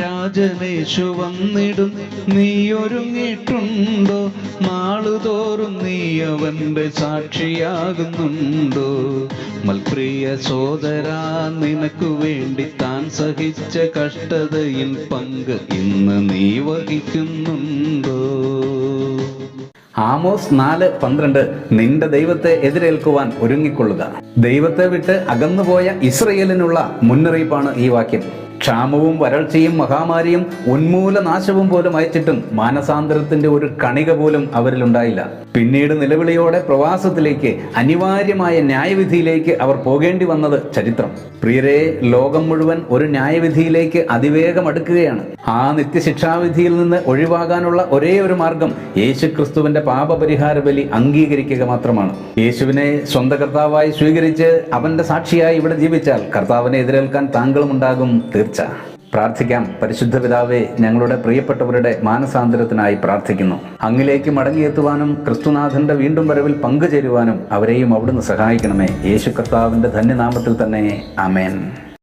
രാജനേശു വന്നിടും. നീ ഒരുങ്ങിയിട്ടുണ്ടോ നാളുതോറും നീ അവന്റെ സാക്ഷിയാകുന്നുണ്ടോ? മൽപ്രിയ സോദര നിനക്കു വേണ്ടി താൻ സഹിച്ച കഷ്ടതയിൽ പങ്ക് ഇന്ന് നീ വഹിക്കുന്നുണ്ടോ? ആമോസ് നാല് പന്ത്രണ്ട് നിന്റെ ദൈവത്തെ എതിരേൽക്കുവാൻ ഒരുങ്ങിക്കൊള്ളുക. ദൈവത്തെ വിട്ട് അകന്നുപോയ ഇസ്രയേലിനുള്ള മുന്നറിയിപ്പാണ് ഈ വാക്യം. ക്ഷാമവും വരൾച്ചയും മഹാമാരിയും ഉന്മൂലനാശവും പോലും അയച്ചിട്ടും മാനസാന്തരത്തിന്റെ ഒരു കണിക പോലും അവരിലുണ്ടായില്ല. പിന്നീട് നിലവിളിയോടെ പ്രവാസത്തിലേക്ക് അനിവാര്യമായ ന്യായവിധിയിലേക്ക് അവർ പോകേണ്ടി വന്നത് ചരിത്രം. പ്രിയരെ ലോകം മുഴുവൻ ഒരു ന്യായവിധിയിലേക്ക് അതിവേഗം അടുക്കുകയാണ്. ആ നിത്യശിക്ഷാവിധിയിൽ നിന്ന് ഒഴിവാകാനുള്ള ഒരേ ഒരു മാർഗം യേശു യേശുക്രിസ്തുവിന്റെ പാപപരിഹാര ബലി അംഗീകരിക്കുക മാത്രമാണ്. യേശുവിനെ സ്വന്തം കർത്താവായി സ്വീകരിച്ച് അവന്റെ സാക്ഷിയായി ഇവിടെ ജീവിച്ചാൽ കർത്താവിനെ എതിരേൽക്കാൻ താങ്കളും ഉണ്ടാകും തീർച്ച. പ്രാർത്ഥിക്കാം. പരിശുദ്ധ പിതാവേ ഞങ്ങളുടെ പ്രിയപ്പെട്ടവരുടെ മാനസാന്തരത്തിനായി പ്രാർത്ഥിക്കുന്നു. അങ്ങിലേക്ക് മടങ്ങിയെത്തുവാനും ക്രിസ്തുനാഥന്റെ വീണ്ടും വരവിൽ പങ്കുചേരുവാനും അവരെയും അവിടുന്ന് സഹായിക്കണമേ. യേശു കർത്താവിന്റെ ധന്യനാമത്തിൽ തന്നെ. ആമേൻ.